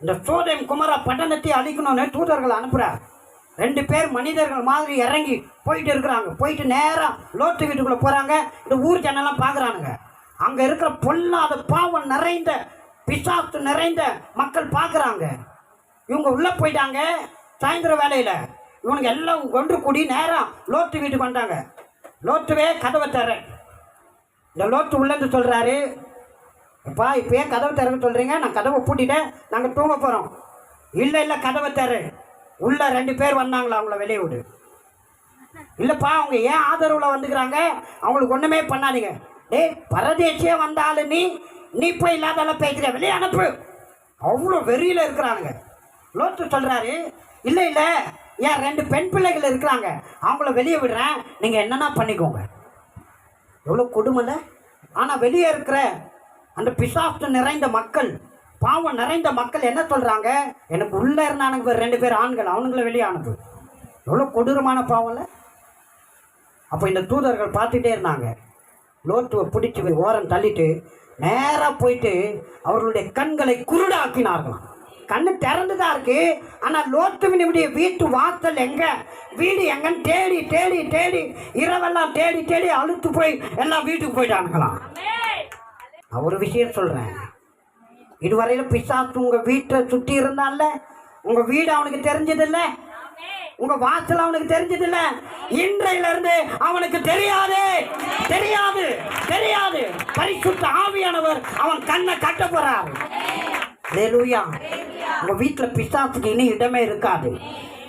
இந்த சோதயம் குமர பட்டணத்தை அழிக்கணும்னு தூதர்கள் அனுப்புகிறார் ரெண்டு பேர் மனிதர்கள் மாதிரி இறங்கி போயிட்டு இருக்கிறாங்க. போயிட்டு நேராக லோத்து வீட்டுக்குள்ளே போகிறாங்க இந்த ஊர் ஜனெல்லாம் பார்க்குறானுங்க அங்கே இருக்கிற பொல்லாத பாவம் நிறைந்த பிசாத்து நிறைந்த மக்கள் பார்க்குறாங்க இவங்க உள்ளே போயிட்டாங்க சாயந்தர வேலையில் இவனுங்க எல்லாம் கொண்டு கூடி நேராக லோத்து வீட்டுக்கு வந்தாங்க. லோத்துவே கதவை தர இந்த லோத்து உள்ளேருந்து சொல்கிறாரு அப்பா ஏன் கதவை திறக்க சொல்கிறீங்க நான் கதவை பூட்டிட்டேன். நாங்கள் தூங்க போகிறோம் இல்லை இல்லை கதவை தரு உள்ள ரெண்டு பேர் வந்தாங்களா அவங்கள வெளியே விடு. இல்லைப்பா அவங்க ஏன் ஆதரவில் வந்துக்கிறாங்க? அவங்களுக்கு ஒன்றுமே பண்ணாதீங்க. டேய் பரதேசியே வந்தாலும் நீ நீ போய் இல்லாதெல்லாம் பேசுகிற வெளியே அனுப்பு. அவ்வளோ வெறியில் இருக்கிறானுங்க. லோத்து சொல்கிறாரு இல்லை இல்லை ஏன் ரெண்டு பெண் பிள்ளைகள் இருக்கிறாங்க. அவங்கள வெளியே விடுறேன். நீங்கள் என்னென்னா பண்ணிக்கோங்க. எவ்வளோ கொடுமைல. ஆனால் வெளியே இருக்கிற அந்த பிசாசு நிறைந்த மக்கள் பாவம் நிறைந்த மக்கள் என்ன சொல்கிறாங்க எனக்கு உள்ளே இருந்தானுங்க ரெண்டு பேர் ஆண்கள் அவனுங்கள வெளியே அனுப்பு. எவ்வளோ கொடூரமான பாவம்ல அப்போ இந்த தூதர்கள் பார்த்துட்டே இருந்தாங்க. லோத்துவை பிடிச்சி போய் ஓரம் தள்ளிட்டு நேராக போயிட்டு அவர்களுடைய கண்களை குருடாக்கினார்களாம் கண்ணு திறந்து தான் இருக்கு ஆனால் லோத்துவினுடைய வீட்டு வாசல் எங்க? வீடு எங்கன்னு தேடி தேடி தேடி இரவெல்லாம் தேடி தேடி அழுத்து போய் எல்லாம் வீட்டுக்கு போயிட்டானுங்களாம். நான் ஒரு விஷயம் சொல்கிறேன் இதுவரையிலும் பிசாசு உங்கள் வீட்டை சுற்றி இருந்தால உங்கள் வீடு அவனுக்கு தெரிஞ்சதில்லை உங்க வாசல் அவனுக்கு தெரிஞ்சதில்ல. இன்றையில இருந்து அவனுக்கு தெரியாது தெரியாது தெரியாது. பரிசுத்த ஆவியானவர் அவன் கண்ணை கட்ட போறார். லேலூயா உங்க வீட்டில் பிசாசுக்கு இனி இடமே இருக்காது.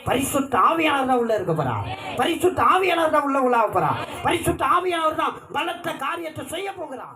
பரிசுத்த ஆவியானவர் தான் உள்ள இருக்க போறா பரிசுத்த ஆவியானவர் தான் உள்ள உள்ள போறா பரிசுத்த ஆவியானவர் தான் பலத்த காரியத்தை செய்ய போகிறான்